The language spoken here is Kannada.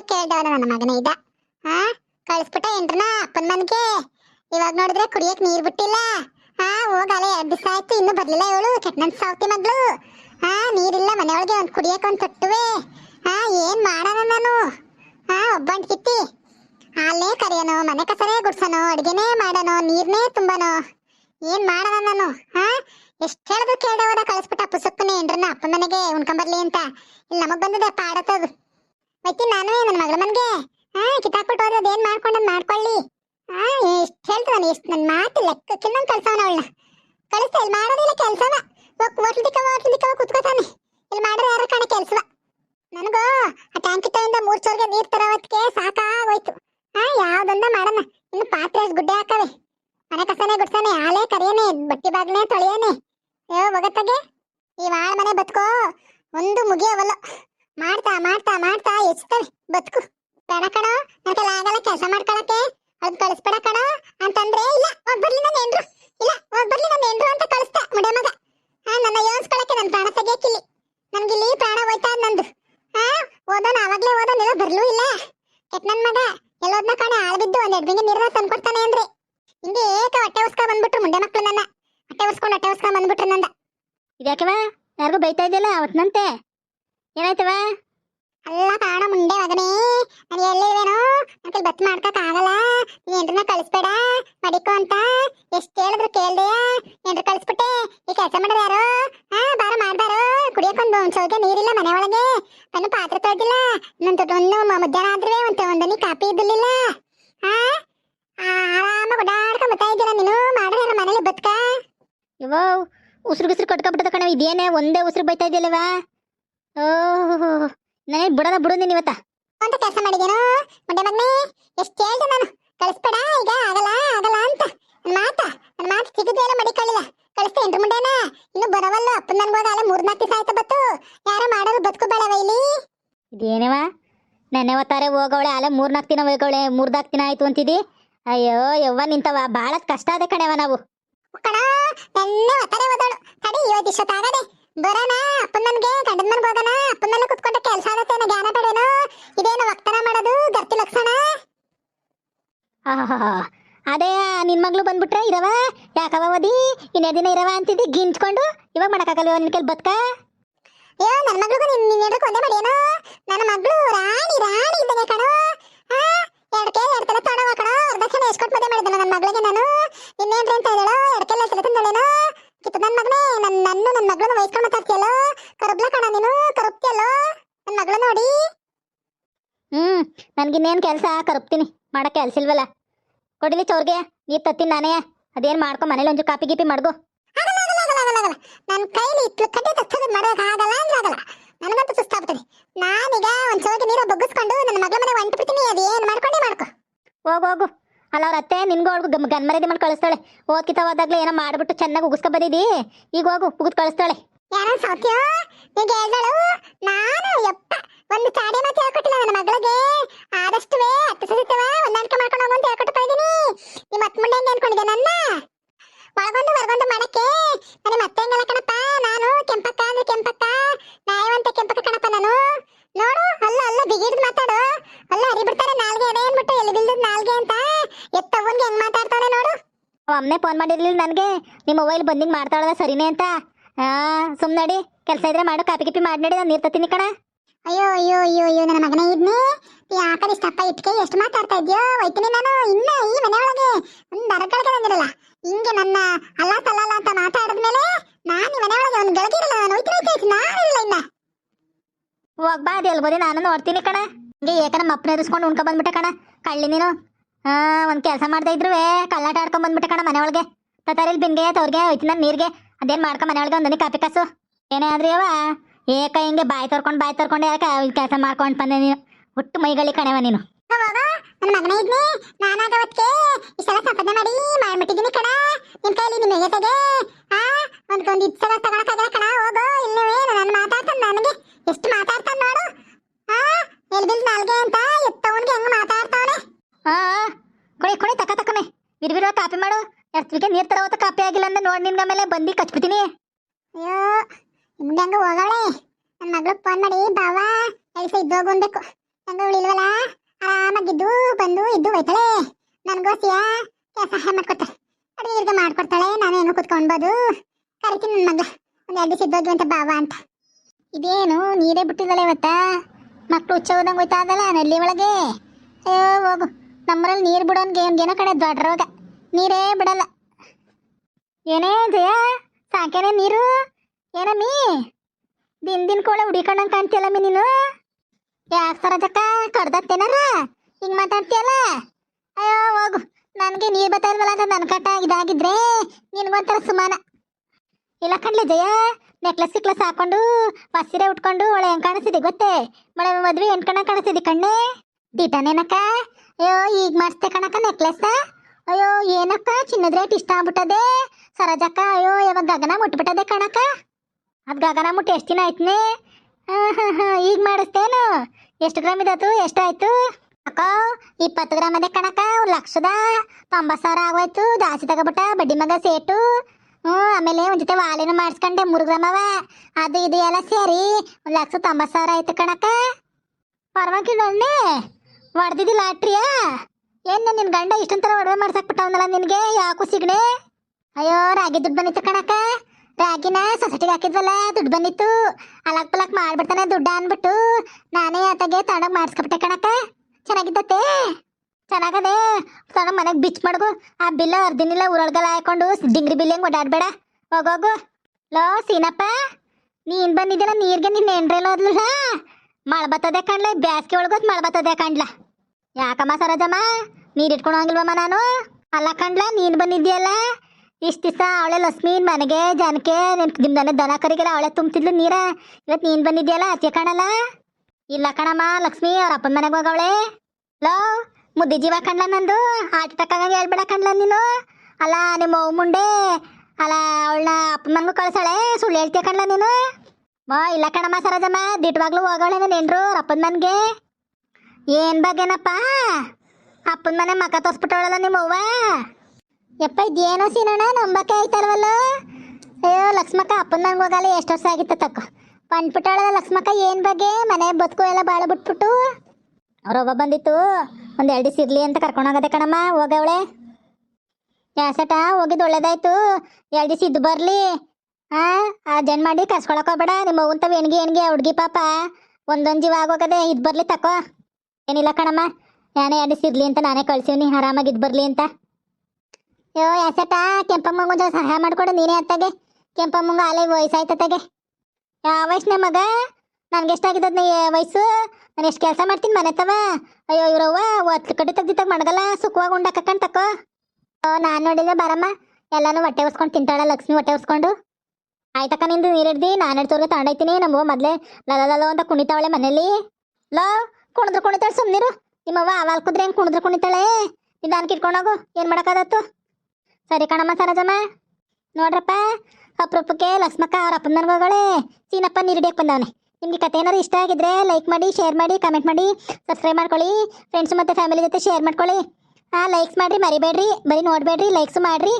ಕೇಳ್ದವನ ನನ್ನ ಮಗನ ಇದ್ದ. ಹಾ ಕಳಿಸ್ಬಿಟ್ಟ ಏನ್ರನ ಅಪ್ಪನ ಮನ್ಗೆ ಇವಾಗ ನೋಡಿದ್ರೆ ಕುಡಿಯಕ್ ನೀರ್ ಬಿಟ್ಟಿಲ್ಲ. ಆ, ಹೋಗಲೆ ಎರಡ್ ದಿವಸ ಆಯ್ತು, ಇನ್ನು ಬರ್ಲಿಲ್ಲ ಇವಳು ಕೆಟ್ಟ ಸಾವ್ತಿ ಮಗ್ಳು. ಹಾ ನೀರಿಲ್ಲ, ಮನೆಯೊಳಗೆ ಒಂದ್ ಕುಡಿಯಕ್ ಒಂದ್ ತೊಟ್ಟುವೆ. ಆ, ಏನ್ ಮಾಡೋಣ ನಾನು? ಆ, ಒಬ್ಬಂಟ್ ಕಿತ್ತಿ. ಅಲ್ಲೇ ಕರಿಯನೋ, ಮನೆ ಕಸರೇ ಗುಡ್ಸನೋ, ಅಡ್ಗೆನೇ ಮಾಡನೋ, ನೀರ್ನೇ ತುಂಬನೋ. ಏನ್ ಮಾಡೋಣ ನಾನು? ಆ, ಎಷ್ಟ್ ಹೇಳಿದ್ರು ಕೇಳವರ ಕಳಿಸ್ಬಿಟ್ಟ ಪುಸ್ತಕನೇ ಏನ್ರನ್ನ ಅಪ್ಪನ ಮನೆಗೆ ಉಣ್ಕೊಂಬರ್ಲಿ ಅಂತ. ಇಲ್ಲಿ ನಮಗ್ ಬಂದದ ಪಾಡತ್ತದು. ಮತ್ತಿ ನಾನು ನನ್ನ ಮಗಳ ಮನ್ಗೆ? ಹಾ ಕಿತ್ತಾಕ್ಬಿಟ್ಟು ಹೋದ್ರೆ ಅದೇನ್ ಮಾಡ್ಕೊಂಡ್ ಮಾಡ್ಕೊಳ್ಳಿ. ಹಾ ಎಷ್ಟ್ ಹೇಳ್ತ ನಾನು ಎಷ್ಟ್ ನನ್ ಮಾತು ಲೆಕ್ಕಕ್ಕಿನ್ನೊಂದ್ ಕಳ್ಸವನ ಅವಳನ್ನ. ಕಳಿಸ್ತಾ, ಇಲ್ಲಿ ಮಾಡೋದಿಲ್ಲ ಕೆಲ್ಸನ ಹೋಟ್ಲ್ ದಿಕ್ಕ, ಹೋಟ್ಲ್ ಕುತ್ಕೋತಾನೆ. ಇಲ್ಲಿ ಮಾಡ್ರೆ ಯಾರು ಕಾಣ ಕೆಲ್ಸವ? ನನಗೂ, ಆ ಟ್ಯಾಂಕ್ ಇಂದ ಮೂರ್ ಚೋರ್ಗೆ ನೀರ್ ತರೋವತ್ಗೆ ಸಾಕಾಗೋಯ್ತು. ಹಾ ಯಾವ್ದೊಂದ ಮಾಡೋಣ. ಇನ್ನು ಪಾತ್ರೆ ಗುಡ್ಡೆ ಹಾಕವೆ. ಮನೆ ಕಸನೆ ಗುಡ್ಸನೆ ಆಲೆ ಕರಿಯನೆ, ಬಟ್ಟಿ ಬಾಗ್ನೆ ತೊಳೆಯನೆ. ಏ ಒಗತ್ತಗೆ ಈ ವಾಳ ಮನೆ ಬತ್ಕೋ. ಒಂದು ಮುಗಿಯವಲ್ಲ ಮಾಡ್ತಾ ಮಾಡ್ತಾ ಮಾಡ್ತಾ ಎಚ್ತವೆ ಬದುಕು. ಬೇಡ ಕಣೋ ನನಗೆಲ್ಲ ಆಗಲ್ಲ ಕೆಲಸ ಮಾಡ್ಕೊಳಕ್ಕೆ. ಅದ್ ಕಳಿಸ್ಬೇಡ ಕಣೋ ಅಂತಂದ್ರೆ, ಇಲ್ಲ, ಹೋಗ್ ಬರ್ಲಿ ನನ್ನ ಏನ್ರು ಇಲ್ಲ, ಹೋಗ್ ಬರ್ಲಿ ನನ್ನ ಏನ್ರು ಅಂತ ಕಳಿಸ್ತಾ ಮುಡೆ ಮಗ. ಹಾ ನನ್ನ ಯೋನ್ಸ್ಕೊಳಕ್ಕೆ ನನ್ನ ಪ್ರಾಣ ತೆಗಿಯಕ್ಕಿಲ್ಲಿ. ಇಲ್ಲಿ ಪ್ರಾಣ ಹೋಯ್ತಾ ನಂದು. ಹಾ ಓದೋನ್ ಆವಾಗ್ಲೇ ಓದೋನ್ ಎಲ್ಲ ಬರ್ಲೂ ಇಲ್ಲ. ಕೆಟ್ಟ ನನ್ ಮಗ, ಎಲ್ಲೋದ್ನ ಕಾಣೆ ಆಳ್ ಬಿದ್ದು ಒಂದ್ ಎಡ್ಬಿಂಗೆ ನೀರ್ನ ತಂದ್ಕೊಡ್ತಾನೆ ಅಂದ್ರೆ. ಹಿಂಗೆ ಏಕ ಹೊಟ್ಟೆ ಉಸ್ಕ ಬಂದ್ಬಿಟ್ರು ಮುಂಡೆ ಮಕ್ಳು ನನ್ನ. ಹೊಟ್ಟೆ ಉಸ್ಕೊಂಡು ಹೊಟ್ಟೆ ಉಸ್ಕೊಂಡ್ ಬಂದ್ಬಿಟ್ರು ನಂದ. ಇದ್ಯಾಕೆವಾ ಯಾರಿಗೂ ಬೈತಾ ಇದೆಯಲ್ಲ ಅವತ್ನಂತೆ? ಏನಾಯ್ತವ ಅಲ್ಲ ಕಾಣ ಮುಂಡೆ ಮಗನೇ ನಾನು ಎಲ್ಲಿವೇನೋ ಅಂತ ಬತ್ ಮಾಡ್ಕಕ್ ಆಗಲ್ಲ. ಏನ್ರನ್ನ ಕಳಿಸ್ಬೇಡ ಮಡಿಕೋ ಅಂತ. ಎಷ್ಟು ಹೇಳಿದ್ರು ಕೇಳ್ದೆ. ಏನ್ರ ಕಳಿಸ್ಬಿಟ್ಟೆ. ಈ ಕೆಲಸ ಮಾಡೋದು ಯಾರು? ಹಾ ಬಾರ ಮಾಡ್ದಾರು ಕುಡಿಯಕ್ಕೊಂದು ಒಂದ್ ನೀರಿಲ್ಲ ಮನೆ ಒಳಗೆ. ನಾನು ಪಾತ್ರೆ ತೊಳ್ದಿಲ್ಲ. ಇನ್ನೊಂದು ಒಂದು ಮಧ್ಯಾಹ್ನ ಆದ್ರೆ ಒಂದ್ ಒಂದನಿ ಕಾಪಿ ಇದ್ದಿಲ್ಲ ಹಾ? ಆರಾಮಾಗಿ ಓಡಾಡ್ಕೊಂಡ್ ಬರ್ತಾ ಇದ್ದೀರಾ ನೀನು? ಯಾರು ಮನೇಲಿ ಬದುಕ ಇವೋ ಉಸಿರು ಬಿಸಿರು ಕಟ್ಕೊಬಿಟ್ಟದ ಕಣವ ಇದೇನೆ ಒಂದೇ ಉಸಿರು ಬೈತಾ ಇದೆಯಲ್ಲವ? ಓಹೋ ನೈ ಬಿಡೋದ ಬಿಡು ನೀನು ಇವತ್ತ. ಅಂತ ಕೆಲಸ ಮಾಡಿದೇನೋ? ಮುಂಡೆ ಮಗನೇ ಎಷ್ಟು ಹೇಳ್ದೆ ನಾನು. ಕಳಿಸ್ಬೇಡ ಈಗ ಆಗಲ್ಲ ಆಗಲ್ಲ ಅಂತ. ಮಾತ ನನ್ನ ಮಾತು ಸಿಗುದೇನೋ ಮಡಿಕೊಳ್ಳಿಲ್ಲ ಕಳಿಸ್ತೆ ಏನ್ರಿ ಮುಂಡೆನ ಇನ್ನು ಬರವಲ್ಲ ಅಪ್ಪ ಅಪ್ಪನ ನನ್ಗೋದಾಲೆ ಮೂರ್ನಾಲ್ಕು ದಿವಸ ಆಯ್ತು ಬತ್ತು ಯಾರ ಮಾಡಲು ಬಾಳವ ಇಲ್ಲಿ ಇದೇನವ? ನೆನ್ನೆ ಹೊತ್ತಾರೆ ಹೋಗವಳೆ ಅಲ್ಲ ಮೂರ್ನಾಲ್ಕು ದಿನ ಹೋಗವಳೆ ಮೂರ್ನಾಲ್ಕು ದಿನ ಆಯ್ತು ಅಂತಿದಿ? ಅಯ್ಯೋ ಯವ್ವ ನಿಂತವ. ಭಾಳ ಕಷ್ಟ ಅದೇ ಕಣವ ನಾವು. ಕಣ ನೆನ್ನೆ ಒತ್ತಾರೆ ಓದೋಳು ತಡಿ ಇವತ್ತು ಇಷ್ಟೊತ್ತಾಗದೆ. ಬರೋಣ ಅಪ್ಪನ ನನ್ಗೆ ಗಂಡನ ಮನೆ ಹೋಗೋಣ ಅಪ್ಪನ ಮನೆ ಕುತ್ಕೊಂಡ ಕೆಲಸ ಆಗತ್ತೆ ಜ್ಞಾನ ಬೇಡೇನು. ಇದೇನು ವಕ್ತನ ಮಾಡೋದು ಗರ್ತಿ ಲಕ್ಷಣ. ಅದೇ ನಿನ್ ಮಗಳು ಬಂದ್ಬಿಟ್ರೆ ಇರವ? ಯಾಕವ ಓದಿ ಇನ್ನೇ ದಿನ ಇರವ ಅಂತಿದ್ದಿ ಗಿಂಚ್ಕೊಂಡು? ಇವಾಗ ಮಾಡಕ್ಕಾಗಲ್ಲ ನಿನ್ ಕೆಲ್ ಬದ್ಕ? ಅಯ್ಯೋ ನನ್ನ ಮಗಳಿಗೂ ನಿನ್ ನಿನ್ನೆರಡು ಮಾಡಿ ಮಾಡ್ಯೇನು? ನನ್ನ ಮಗಳು ರಾಣಿ ರಾಣಿ ಇದ್ದಂಗೆ ಕಣೋ ಹಾ ಎರಡು ಕೈ ಎರಡು ತಲೆ ತೊಡವ ಕಣೋ ವರದಕ್ಷಿಣೆ ಎಷ್ಟ್ ಕೊಟ್ಟು ಮದುವೆ ಮಾಡಿದ್ದೆ ನನ್ನ ಮಗಳಿಗೆ ನಾನು ಇನ್ನೇನ್ರಿ ಅಂತ ಹೇಳೋ ಎರಡು ಕೈ ತಲೆ ತಂದಳೇನೋ ಕಿತ್ತು ನನ್ನ ಮಗನೇ ನನ್ನ ನನ್ನ ನನ್ನ ಮಗಳನ್ನ ವಹಿಸ್ಕೊಂಡು ಮಾತಾಡ್ತೀಯಲ್ಲೋ ಕರುಬ್ಲ ಕಣ ನೀನು ಕರುಪ್ತಿಯಲ್ಲೋ ನನ್ನ ಮಗಳು ನೋಡಿ. ಹ್ಮ್ ನನ್ಗಿನ್ನೇನ್ ಕೆಲಸ ಕರಪ್ತೀನಿ ಮಾಡಕ್ ಕೆಲ್ಸ ಇಲ್ವಲ್ಲ. ಕೊಡಿಲಿ ಚೌರ್ಗೆ ನೀ ತತ್ತೀನಿ ನಾನೇ ಅದೇನ್ ಮಾಡ್ಕೊ ಮನೇಲಿ ಒಂಚೂರು ಕಾಪಿ ಗೀಪಿ ಮಾಡ್ಗೋ. ನನ್ನ ಕೈಲಿ ಇಟ್ಲು ಕಡ್ಡೆ ತಚ್ಚೋದು ಮಾಡೋಕೆ ಆಗಲ್ಲ ಅಂದ್ರೆ ಆಗಲ್ಲ. ನನಗಂತೂ ಸುಸ್ತಾಗ್ತದೆ ನಾನೀಗ ಒಂದ್ ಚೌಕಿ ನೀರು ಬಗ್ಗಿಸ್ಕೊಂಡು ನನ್ನ ಮಗಳ ಮನೆಗೆ ಹೊಂಟು ಬಿಡ್ತೀನಿ ಅದು ಏನು ಮಾಡ್ಕೊಂಡೇ ಮಾಡ್ಕೊ. ಹೋಗು ಹೋಗು. ಅಲ್ಲ ಅವ್ರ ಅತ್ತೆ ನಿನ್ಗೂ ಅವಳಿಗೂ ಗಮ್ ಗನ್ಮರದಿ ಮಾಡಿ ಕಳಿಸ್ತಾಳೆ. ಓದ್ಕಿತ ಹೋದಾಗ್ಲೇ ಏನೋ ಮಾಡ್ಬಿಟ್ಟು ಚೆನ್ನಾಗಿ ಉಗಿಸ್ಕೊ ಬಂದಿದಿ. ಈಗ ಹೋಗು ಉಗಿದ್ ಕಳಿಸ್ತಾಳೆ. ಯಾರೋ ಸೌತ್ಯ ನೀಗ ಹೇಳ್ದಳು? ನಾನು ಯಪ್ಪ, ಒಂದು ಚಾಡಿ ಮಾತು ಹೇಳ್ಕೊಟ್ಟಿಲ್ಲ ನನ್ನ ಮಗಳಿಗೆ. ಆದಷ್ಟುವೇ ಹತ್ತು ಸಸಿತವ ಹೊಂದಾಣಿಕೆ ಮಾಡ್ಕೊಂಡು ಹೋಗು ಅಂತ ಹೇಳ್ಕೊಡ್ತಾ ಇದ್ದೀನಿ ನಿಮ್ಮ ಹತ್ತು ಮುಂಡೆ ಹೆಂಗೆ ಅನ್ಕೊಂಡಿದ್ದೆ ನನ್ನ? ಒಳಗೊಂದು ಹೊರಗೊಂದು ಮಾಡಕ್ಕೆ. ನನಗೆ ಮತ್ತೆ ಹೆಂಗಲ್ಲ ಕಣಪ್ಪ. ನಾನು ಕೆಂಪಕ್ಕ ಅಂದ್ರೆ ಕೆಂಪಕ್ಕ ನ್ಯಾಯವಂತ ಕೆಂಪಕ್ಕ ಕಣಪ್ಪ ನಾನು. ನೋಡು, ಅಲ್ಲ ಅಲ್ಲ, ಬಿಗಿಡ್ದು ಮಾತಾಡು. ಅಲ್ಲ ಹರಿಬಿಡ್ತಾರೆ ನಾಲ್ಗೆ, ಅದೇ ಏನ್ಬಿಟ್ಟು ಎಲ್ಲಿ ಬಿಲ್ದದ್ ನಾಲ್ಗೆ ಅಂತ. ಎತ್ತವನ್ಗೆ ಹೆಂಗ್ ಮಾತಾಡ್ತಾನೆ ನೋಡು. ಅಮ್ಮನೆ ಫೋನ್ ಮಾಡಿರ್ಲಿಲ್ಲ ನನಗೆ. ನಿಮ್ಮ ಮೊಬೈಲ್ ಬಂದಿಂಗ್ ಮಾಡ್ತಾಳದ ಸರಿನೇ ಅಂತ. ಆ ಸುಮ್ ನಡಿ. ಕೆಲಸ ಇದ್ರೆ ಮಾಡು. ಕಾಪಿ ಗಿಪಿ ಮಾಡಿ ನಡಿ. ನಾನು ನೀರು ತತ್ತೀನಿ ಕಣ. ಅಯ್ಯೋ ಅಯ್ಯೋ ಅಯ್ಯೋ ಅಯ್ಯೋ ನನ್ನ ಮಗನೇ ಇದ್ನಿ. ಯಾಕಡೆ ಇಷ್ಟಪ್ಪ ಇಟ್ಕೆ ಎಷ್ಟು ಮಾತಾಡ್ತಾ ಇದ್ಯೋ? ಹೋಯ್ತೀನಿ ನಾನು. ಇನ್ನ ಈ ಮನೆ ಒಳಗೆ ಒಂದು ಬಂದಿರಲ್ಲ. ಹಿಂಗೆ ನನ್ನ ಅಲ್ಲ ತಲ್ಲಲ್ಲ ಅಂತ ಮಾತಾಡಿದ್ಮೇಲೆ ನಾನು ಈ ಮನೆ ಒಳಗೆ ಒಂದು ಗಳಿಗಿರಲ್ಲ ನಾನು ಹೋಯ್ತೀನಿ ಹೋಯ್ತೀನಿ ನಾನು ಇಲ್ಲ ಇನ್ನ. ಹೋಗ್ಬಾ ಅದು ಎಲ್ಬೋದಿ ನಾನು ನೋಡ್ತೀನಿ ಕಣ. ಹಿಂಗೆ ಏಕ ನಮ್ಮ ಅಪ್ಪನ ಎದುರಿಸ್ಕೊಂಡು ಉಣ್ಕೊ ಬಂದ್ಬಿಟ್ಟೆ ಕಣ. ಕಳ್ಳಿ ನೀನು. ಆ ಒಂದು ಕೆಲಸ ಮಾಡ್ತಾ ಇದ್ರುವೆ. ಕಳ್ಳಾಟ ಆಡ್ಕೊಂಡ್ ಬಂದ್ಬಿಟ್ಟೆ ಕಣ ಮನೆ ಒಳಗೆ ತತಾರಿಲ್ ಬಿನ್ಗೆ ತವ್ರಿಗೆ ಹೋಯ್ತೀನಿ ನಾನು ನೀರಿಗೆ. ಅದೇನು ಮಾಡ್ಕೊ ಮನೆ ಒಳಗೆ ಒಂದನಿ ಕಾಪಿ ಕಾಸು? ಏನೇ ಆದ್ರಿ ಅವ ಏಕ ಹಿಂಗೆ ಬಾಯಿ ತರ್ಕೊಂಡು ಬಾಯಿ ತರ್ಕೊಂಡು ಯಾಕೆ ಕೆಲಸ ಮಾಡ್ಕೊಂಡು ಬಂದೆ ನೀನು? ಹುಟ್ಟು ಮೈಗಳಿ ಕಣವ ನೀನು. ನನ್ನ ಮಗನೇ ಇದ್ನಿ. ನಾನಾಗ ಅವತ್ತಿಗೆ ಇಷ್ಟೆಲ್ಲ ಸಂಪಾದನೆ ಮಾಡಿ ಮಾಡ್ಬಿಟ್ಟಿದ್ದೀನಿ ಕಣ. ಕೈಲಿ ನಿಮ್ಮ ಜೊತೆಗೆ ಆ ಒಂದು ಒಂದು ಇತ್ತು ತಗೊಳಕ್ಕಾಗಲ್ಲ ಕಣ. ಹೋಗು ಇಲ್ಲವೇ ನಾನು ಮಾತಾಡ್ತಾನೆ ನನಗೆ. ಎಷ್ಟು ಮಾತಾಡ್ತಾನೆ ನೋಡು. ಆ ಎಲ್ಬಿಲ್ ಬಿಲ್ ನಾಲ್ಗೆ ಅಂತ ಎತ್ತವನ್ಗೆ ಹೆಂಗ್ ಮಾತಾಡ್ತಾವನೆ? ಆ ಕೊಡಿ ಕೊಡಿ ತಕ ತಕನೆ ವಿರ್ವಿರುವ ಕಾಪಿ ಮಾಡು. ಎರ್ತ್ವಿಗೆ ನೀರು ತರೋತ ಕಾಪಿ ಆಗಿಲ್ಲ ಅಂದ್ರೆ ನೋಡಿ ನಿನ್ಗೆ ಆಮೇಲೆ ಬಂದಿ ಕಚ್ಬಿತೀನಿ ಅಯ್ಯೋ ಹಂಗ ಹೋಗವಳೆ? ನನ್ನ ಮಗಳು ಫೋನ್ ಮಾಡಿ ಬಾವ ಎಲ್ಸ ಇದ್ದೋಗು ಅನ್ಬೇಕು ಹಂಗ ಉಳಿಲ್ವಲ್ಲ? ಆರಾಮಾಗಿದ್ದು, ಬಂದು, ಇದ್ದು ಹೋಯ್ತಾಳೆ. ನನ್ಗೋಸಿಯ ಸಹಾಯ ಮಾಡ್ಕೊಡ್ತಾಳೆ. ಅಡುಗೆ ಮಾಡ್ಕೊಡ್ತಾಳೆ, ನಾನು ಏನೋ ಕುತ್ಕೊಳ್ಬೋದು ಕರಿತೀನಿ ನನ್ನ ಮಗ ಒಂದ್ ಎರಡು ದಿವಸ ಇದ್ದೋಗಿ ಅಂತ ಬಾವ ಅಂತ. ಇದೇನು, ನೀರೇ ಬಿಟ್ಟಿದ್ದಾಳೆ ಇವತ್ತ? ಮಕ್ಕಳು ಹುಚ್ಚ ಹೋದಂಗೆ ಹೋಯ್ತಾ ಅದಲ್ಲ ನಲ್ಲಿ ಒಳಗೆ? ಅಯ್ಯೋ, ಹೋಗು. ನಮ್ಮರಲ್ಲಿ ನೀರು ಬಿಡೋನ್ಗೆ ಏನೋ ಕಡೆ ದೊಡ್ಡ ರೋಗ. ನೀರೇ ಬಿಡಲ್ಲ. ಏನೇ ಜಯ ಸಾಕೇನೆ ನೀರು? ಏನಮ್ಮಿ ದಿನ ದಿನ ಕೋಳೆ ಹುಡಿಕೊಂಡಂಗೆ ಕಾಣ್ತೀಯಲ್ಲಮ್ಮಿ ನೀನು? ಯಾಕೆ ಸರಜಕ್ಕ ಕಡ್ದತ್ತೇನಾರ? ಹಿಂಗೆ ಮಾತಾಡ್ತೀಯಲ್ಲ? ಅಯ್ಯೋ, ಹೋಗು. ನನಗೆ ನೀರು ಬರ್ತಾ ಇಲ್ವಲ್ಲ ಅಂತ ನನ್ನ ಕಟ್ಟ ಇದಾಗಿದ್ರೆ ನಿನಗೊಂಥರ ಸುಮಾನ. ಇಲ್ಲ ಕಣ್ಲೆ ಜಯ, ನೆಕ್ಲೆಸ್ ಸಿಕ್ಲೆಸ್ ಹಾಕೊಂಡು ಬಸ್ಸಿರೆ ಉಟ್ಕೊಂಡು ಒಳ್ಳೆ ಹೆಂಗೆ ಕಾಣಿಸ್ತಿದೆ ಗೊತ್ತೇ? ಮಳೆ ಮದ್ವೆ ಹೆಣ್ ಕಣ ಕಣ್ಣೆ? ದಿಟನೇನಕ್ಕ ಅಯ್ಯೋ, ಈಗ ಮಾಡಿಸ್ತೆ ಕಣಕ್ಕ ನೆಕ್ಲೆಸ್ ಅಯ್ಯೋ, ಏನಕ್ಕ? ಚಿನ್ನದ ರೇಟ್ ಇಷ್ಟ ಆಗ್ಬಿಟ್ಟದೆ. ಸರಜಕ್ಕ, ಅಯ್ಯೋ, ಯಾವಾಗ ಗಗನ ಮುಟ್ಬಿಟ್ಟದೆ ಕಣಕ್ಕ? ಅದು ಗಗನ ಮುಟ್ಟಿ ಎಷ್ಟು ದಿನ ಆಯ್ತನೆ? ಈಗ ಮಾಡಿಸ್ತೇನು? ಎಷ್ಟು ಗ್ರಾಮ್ ಇದಾತು ಎಷ್ಟಾಯ್ತು ಅಕ್ಕ, ಇಪ್ಪತ್ತು ಗ್ರಾಮ್ ಅದೇ ಕಣಕ ಒಂದು ಲಕ್ಷದ ತೊಂಬತ್ತು ಸಾವಿರ ಆಗೋಯ್ತು. ಜಾಸ್ತಿ ತಗೋಬಿಟ್ಟ, ಬಡ್ಡಿ ಮಗ ಸೇಟು. ಹ್ಞೂ, ಆಮೇಲೆ ಒಂದು ಜೊತೆ ವಾಲಿನ ಮಾಡಿಸ್ಕೊಂಡೆ, ಮೂರು ಗ್ರಾಮ್ ಅವ. ಅದು, ಇದು ಎಲ್ಲ ಸೇರಿ ಒಂದು ಲಕ್ಷ ತೊಂಬತ್ತು ಸಾವಿರ ಆಯ್ತು ಕಣಕ ಪರವಾಗಿಲ್ಲ ಒಳ್ಳೆ ಹೊಡೆದಿದ್ದಿ ಲಾಟ್ರಿಯಾ? ಏನು ನಿನ್ ಗಂಡ ಇಷ್ಟೊಂಥರ ಒಡವೆ ಮಾಡ್ಸಕ್ಬಿಟ್ಟವನಲ್ಲ ನಿನಗೆ? ಯಾಕೂ ಸಿಗಣೆ ಅಯ್ಯೋ, ರಾಗಿ ದುಡ್ಡು ಬಂದಿತ್ತು ಕಣಕ್ಕ. ರಾಗಿನ ಸೊಸೈಟಿಗೆ ಹಾಕಿದ್ವಲ್ಲ, ದುಡ್ಡು ಬಂದಿತ್ತು. ಅಲಕ್ ಪಲಕ್ ಮಾಡ್ಬಿಡ್ತಾನೆ ದುಡ್ಡ ಅನ್ಬಿಟ್ಟು ನಾನೇ ಆತಗೆ ತಣಗ್ ಮಾಡಿಸ್ಕೊಬಿಟ್ಟೆ ಕಣಕ್ಕ. ಚೆನ್ನಾಗಿದ್ದತ್ತೆ? ಚೆನ್ನಾಗದೆ. ತಗೊಂಡು ಮನೆಗೆ ಬಿಚ್ ಮಾಡ್ಗು. ಆ ಬಿಲ್ಲ ಅರ್ದಿನಿಲ್ಲ ಊರೊಳಗೆಲ್ಲ ಹಾಕೊಂಡು ಡಿಂಗ್ರಿ ಬಿಲ್ ಹೆಂಗೆ ಓಡಾಡ್ಬೇಡ. ಹೋಗೋಗು ಲೋ, ಸೀನಪ್ಪ. ನೀನ್ ಬಂದಿದ್ದೀನ ನೀರ್ಗೆ ನಿನ್ನ ಎಂಡ್ರೆಲ್ಲ ಹೋದ್ಲಲ್ಲ ಮಳೆ ಬರ್ತದೆ ಕಣ್ಲೆ, ಬ್ಯಾಸ್ಗೆ ಒಳಗೋದ್ ಮಳೆ ಬರ್ತದೆ ಕಣ್ಲ. ಯಾಕಮ್ಮ ಸರೋಜಮ್ಮ? ನೀರು ಇಟ್ಕೊಳಂಗಿಲ್ವಮ್ಮ ನಾನು? ಅಲ್ಲ ಕಣ್ಲ, ನೀನು ಬಂದಿದ್ಯಲ್ಲ ಇಷ್ಟು ದಿವಸ ಅವಳೆ ಲಕ್ಷ್ಮೀನ್ ಮನೆಗೆ ಜನಕ್ಕೆ ನಿಮ್ದನೆ ದನ ಕರಿಗೆಲ್ಲ ಅವಳೆ ತುಂಬ್ತಿದ್ಲು ನೀರ. ಇವತ್ತು ನೀನು ಬಂದಿದ್ಯಲ್ಲ ಅತ್ತೆ ಕಾಣಲ್ಲ? ಇಲ್ಲ ಕಣಮ್ಮ, ಲಕ್ಷ್ಮಿ ಅವ್ರ ಅಪ್ಪನ ಮನೆಗೆ ಹೋಗವಳೆ. ಲೋ, ಮುದ್ದೆ ಜೀವ ಕಂಡ್ಲ ನಂದು? ಆಟ ಅಟ್ಯಾಕ್ ಆಗಂಗೆ ಹೇಳ್ಬೇಡ ಕಂಡ್ಲ ನೀನು. ಅಲ್ಲ, ನಿಮ್ಮ ಅವ್ವ ಮುಂಡೆ ಅಲ್ಲ, ಅವಳನ್ನ ಅಪ್ಪನ ಮನೆಗೂ ಕಳ್ಸಾಳೆ. ಸುಳ್ಳು ಹೇಳ್ತೀಯ ಕಣ್ಲ ನೀನು? ಮಾ, ಇಲ್ಲ ಕಣಮ್ಮ ಸರೋಜಮ್ಮ, ದಿಟ್ವಾಗ್ಲೂ ನನ್ನ ಹೆಂಡ್ರು ಅಪ್ಪನ ಮನ್ಗೆ. ಏನ್ ಬಗ್ಗೆನಪ್ಪ? ಅಪ್ಪನ ಮನೆ ಮಕ ತೋರ್ಸ್ಬಿಟ್ಟವಳಲ್ಲ ನಿಮ್ಮ ಅವ್ವ ಯಪ್ಪ, ಇದೇನೋ ಸೀನಣ್ಣ, ನಂಬಕ್ಕೆ ಆಯ್ತಲ್ವಲ್ಲ? ಅಯ್ಯೋ, ಲಕ್ಷ್ಮಕ್ಕ, ಅಪ್ಪನ ಮನೆಗೆ ಹೋಗಲ್ಲ, ಎಷ್ಟು ವರ್ಷ ಆಗಿತ್ತು ತಕ್ಕ. ಬಂದ್ಬಿಟ್ಟಾಳಲ್ಲ ಲಕ್ಷ್ಮಕ್ಕ, ಏನ್ ಬಗ್ಗೆ? ಮನೆ ಬದುಕು ಎಲ್ಲ ಬಾಳ ಬಿಟ್ಬಿಟ್ಟು. ಅವ್ರೊಬ್ಬ ಬಂದಿತ್ತು. ಒಂದ್ ಎರಡು ದಿವಸ ಇರಲಿ ಅಂತ ಕರ್ಕೊಂಡು ಹೋಗದೆ ಕಣಮ್ಮ, ಹೋಗವಳೆ. ಯಾಸಟ ಹೋಗಿದ್ದು ಒಳ್ಳೇದಾಯ್ತು. ಎರಡು ದಿವಸ ಇದ್ದು ಬರ್ಲಿ. ಹಾ ಜನ್ ಮಾಡಿ ಕರ್ಸ್ಕೊಳಕ್ ಹೋಗ್ಬೇಡ. ನಿಮ್ಮ ಅವ್ವಂತ ಹೆಣ್ಗಿ ಹೆಣ್ಗಿ ಹುಡ್ಗಿ ಪಾಪ. ಒಂದೊಂದ್ ಜೀವ ಆಗೋಗದೆ ಇದ್ ಬರಲಿ ತಕೋ. ಏನಿಲ್ಲ ಕಣಮ್ಮ, ನಾನೇ ಇರ್ಲಿ ಅಂತ ನಾನೇ ಕಳ್ಸೀನಿ ಆರಾಮಾಗಿ ಇದ್ ಬರ್ಲಿ ಅಂತ. ಯೋ ಎಸಟ ಕೆಂಪಮ್ಮಂಗ ಮುಂಜ ಸಹಾಯ ಮಾಡ್ಕೊಡು, ನೀನೇ ಅತ್ತಾಗೆ. ಕೆಂಪಮ್ಮಂಗ ಆಲೆ ವಯಸ್ಸಾಯ್ತತ್ತಾಗೆ ಯಾವ ವಯಸ್ಸು ಮಗ? ನನ್ಗೆ ಎಷ್ಟಾಗಿದ್ದ ವಯಸ್ಸು? ನಾನು ಎಷ್ಟು ಕೆಲಸ ಮಾಡ್ತೀನಿ ಮನೆ ತವ ಅಯ್ಯೋ, ಇವ್ರವ್ವ ಒತ್ತು ಕಡೆ ತೆಗ್ದಿತ್ತಾಗ ಮಡಗಲ್ಲ ಸುಖವಾಗಿ ಉಂಡಕ್ಕಂಡ್ ತಕೋ. ಓ ನಾನು ನೋಡಿದ್ರೆ ಬರಮ್ಮ, ಎಲ್ಲಾನು ಹೊಟ್ಟೆ ಹೊಸ್ಕೊಂಡು ತಿಂತಾಳ ಲಕ್ಷ್ಮಿ ಹೊಟ್ಟೆ ಹೊಸ್ಕೊಂಡು ಆಯ್ತಕ್ಕ ನಿಂದು ನೀರಿಡ್ದಿ ನಾನು ಹಿಡ್ತೋರ್ಗೆ ತಗೊಂಡೈತೀನಿ ನಮ್ಮವ್ವ ಮೊದ್ಲೇ ಲಲಲೋ ಅಂತ ಕುಣಿತಾವಳೆ ಮನೇಲಿ ಲೋ ಕುಣಿದ್ರು ಕುಣಿತಾಳೆ ಸುಮ್ಮನಿರು ನಿಮ್ಮವ್ವ ಅವಾಲ್ ಕುದ್ರೆ ಹೆಂಗ್ ಕುಣಿದ್ರು ಕುಣಿತಾಳೆ ನಿಧಾನಕ್ಕೆ ಇಟ್ಕೊಂಡೋಗು ಏನು ಮಾಡೋಕ್ಕಾದತ್ತು ಸರಿ ಕಣಮ್ಮ ಸರೋಜಮ್ಮ. ನೋಡ್ರಪ್ಪ, ಅಪ್ರೂಪಕ್ಕೆ ಲಕ್ಷ್ಮಕ್ಕ ಅವ್ರ ಅಪ್ಪನ ಮನೆಗೆ ಹೋಗಳೆ ಸೀನಪ್ಪ ನೀರಿಡಿಯಕ್ಕೆ ಬಂದವನೆ. ನಿಮಗೆ ಕತೆ ಏನಾದ್ರು ಇಷ್ಟ ಆಗಿದ್ರೆ ಲೈಕ್ ಮಾಡಿ ಶೇರ್ ಮಾಡಿ ಕಮೆಂಟ್ ಮಾಡಿ ಸಬ್ಸ್ಕ್ರೈಬ್ ಮಾಡ್ಕೊಳ್ಳಿ. ಫ್ರೆಂಡ್ಸ್ ಮತ್ತು ಫ್ಯಾಮಿಲಿ ಜೊತೆ ಶೇರ್ ಮಾಡ್ಕೊಳ್ಳಿ. ಹಾಂ ಲೈಕ್ಸ್ ಮಾಡಿರಿ, ಮರಿಬೇಡ್ರಿ. ಬರೀ ನೋಡಬೇಡ್ರಿ ಲೈಕ್ಸು ಮಾಡಿರಿ.